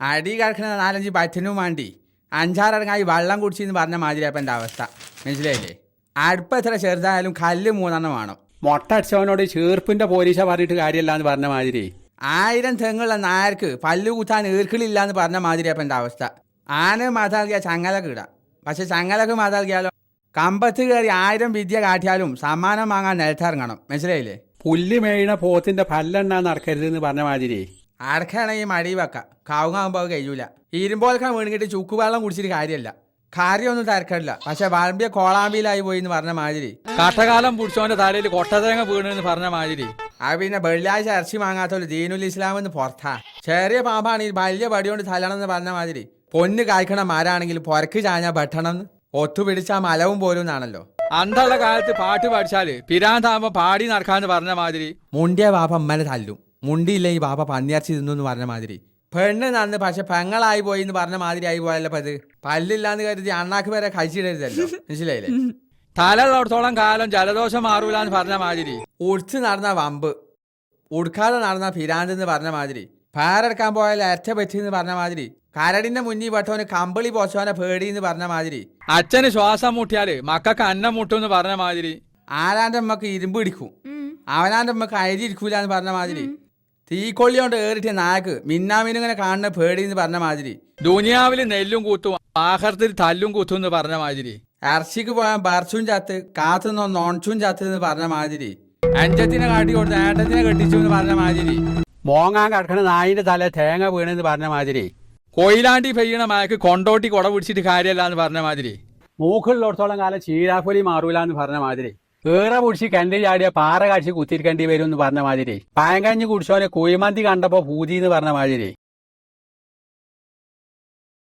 അടി കിടക്കുന്ന നാലഞ്ച് പച്ചനും വേണ്ടി അഞ്ചാറടങ്ങായി വെള്ളം കുടിച്ചെന്ന് പറഞ്ഞ മാതിരി അപ്പം എന്റെ അവസ്ഥ മനസ്സിലായില്ലേ? അടുപ്പ് എത്ര ചെറുതായാലും കല്ല് മൂന്നെണ്ണം വേണം. മൊട്ട അടിച്ചവനോട് ചേർപ്പിന്റെ പോലീസ പറഞ്ഞിട്ട് കാര്യമല്ല എന്ന് പറഞ്ഞ മാതിരി. ആയിരം തെങ്ങുള്ള നായർക്ക് പല്ലു കുത്താൻ ഈർക്കിളില്ല എന്ന് പറഞ്ഞ മാതിരി അപ്പം എന്റെ അവസ്ഥ ആന മാതാകിയ ചങ്ങലക്ക് ഇടാം. പക്ഷെ ചങ്ങലക്ക് മാതാകിയാലോ കമ്പത്ത് കയറി ആയിരം വിദ്യ കാട്ടിയാലും സമ്മാനം വാങ്ങാൻ നിലത്തിറങ്ങണം. മനസ്സിലായില്ലേ? പുല്ല് മേയണ പോത്തിന്റെ പല്ലെണ്ണ നടക്കരുത് എന്ന് പറഞ്ഞ മാതിരി. അടക്കാണെങ്കിൽ മടി വെക്കാം. കാവുങ്ങാകുമ്പോൾ അത് കഴിയൂല. ഇരുമ്പോൾക്കാൻ വീണിട്ട് ചുക്കുവെള്ളം കുടിച്ചിട്ട് കാര്യമല്ല കാര്യമൊന്നും തരക്കില്ല പക്ഷെ വളമ്പിയ കോളാമ്പിയിലായി പോയി എന്ന് പറഞ്ഞ മാതിരി. കട്ടകാലം പിടിച്ചവന്റെ തലയിൽ കൊട്ടതേങ്ങ വീണെന്ന് പറഞ്ഞ മാതിരി. ആ പിന്നെ വെള്ളിയാഴ്ച ഇറച്ചി വാങ്ങാത്തോൽ ദീനുൽ ഇസ്ലാം എന്ന് പുറത്താ. ചെറിയ പാമ്പാണെങ്കിൽ വലിയ പടി കൊണ്ട് തല്ലണം എന്ന് പറഞ്ഞ മാതിരി. പൊന്ന് കായ്ക്കണ മരാണെങ്കിൽ പുരക്ക് ചാഞ്ഞാ പെട്ടണം എന്ന് ഒത്തുപിടിച്ചാ മലവും പോലും എന്നാണല്ലോ അന്തള്ള കാലത്ത് പാട്ട് പഠിച്ചാൽ പിരാന്താകുമ്പോ പാടി നടക്കാന്ന് പറഞ്ഞ മാതിരി. മുണ്ടിയ പാപ്പ അമ്മനെ തല്ലും. മുണ്ടിയില്ല ഈ ബാപ്പ പന്നിയർച്ചി തിന്നു എന്ന് പറഞ്ഞ മാതിരി. പെണ്ണ് നന്ന് പക്ഷെ പെങ്ങളായി പോയി എന്ന് പറഞ്ഞ മാതിരി ആയി പോയല്ലോ അപ്പൊ അത് പല്ലില്ലാന്ന് കരുതി അണ്ണാക്ക് വരെ കഴിച്ചിടരുതല്ലോ. മനസ്സിലായില്ലേ? തലയുള്ളിടത്തോളം കാലം ജലദോഷം മാറൂല എന്ന് പറഞ്ഞ മാതിരി. ഉടുത്ത് നടന്ന വമ്പ്. ഉടുക്കാതെ നടന്ന ഫിരാന്ത് എന്ന് പറഞ്ഞ മാതിരി. പാരെടുക്കാൻ പോയാൽ അറ്റ പറ്റിയെന്ന് പറഞ്ഞ മാതിരി. കരടിന്റെ മുന്നിൽ പെട്ടവന് കമ്പിളി പോച്ചവനെ പേടി എന്ന് പറഞ്ഞ മാതിരി. അച്ഛന് ശ്വാസം മുട്ടിയാൽ മക്കൾക്ക് അന്നം മുട്ടും എന്ന് പറഞ്ഞ മാതിരി. ആരാന്റെ അമ്മയ്ക്ക് ഇരുമ്പ് ഇടിക്കും. അവനാന്റെ അമ്മയ്ക്ക് അരി ഇരിക്കൂല എന്ന് പറഞ്ഞ മാതിരി. തീക്കൊള്ളി കൊണ്ട് ഏറിട്ടിയ നായക്ക് മിന്നാമിനിങ്ങനെ കാണുന്ന പേടി എന്ന് പറഞ്ഞ മാതിരി. ദുനിയാവിൽ നെല്ലും കൂത്തും ആഹാരത്തിൽ തല്ലും കൂത്തും എന്ന് പറഞ്ഞ മാതിരി. ഇറച്ചിക്ക് പോയാൽ ബർച്ചും ചാത്ത് കാത്തുനിന്നോ നോൺച്ചും ചാത്ത് എന്ന് പറഞ്ഞ മാതിരി. അഞ്ചത്തിനെ കാട്ടി കൊടുത്ത് ഏട്ടത്തിനെ കെട്ടിച്ചു എന്ന് പറഞ്ഞ മാതിരി. മോങ്ങാൻ കിടക്കണ നായിന്റെ തല തേങ്ങ വീണെന്ന് പറഞ്ഞ മാതിരി. കൊയിലാണ്ടി പെയ്യണ മയക്ക് കൊണ്ടോട്ടി കൊട പിടിച്ചിട്ട് കാര്യമല്ല എന്ന് പറഞ്ഞ മാതിരി. മൂക്കുള്ളിടത്തോളം കാലം ചീരാപ്പൊലി മാറൂല എന്ന് പറഞ്ഞ മാതിരി. ഏറെ പൊടിച്ച് കണ്ടി ചാടിയ പാറ കാഴ്ച കുത്തിരിക്കേണ്ടി വരും എന്ന് പറഞ്ഞ മാതിരി. പായങ്കഞ്ഞ് കുടിച്ചോനെ കുഴിമന്തി കണ്ടപ്പോ പൂജി എന്ന് പറഞ്ഞ മാതിരി.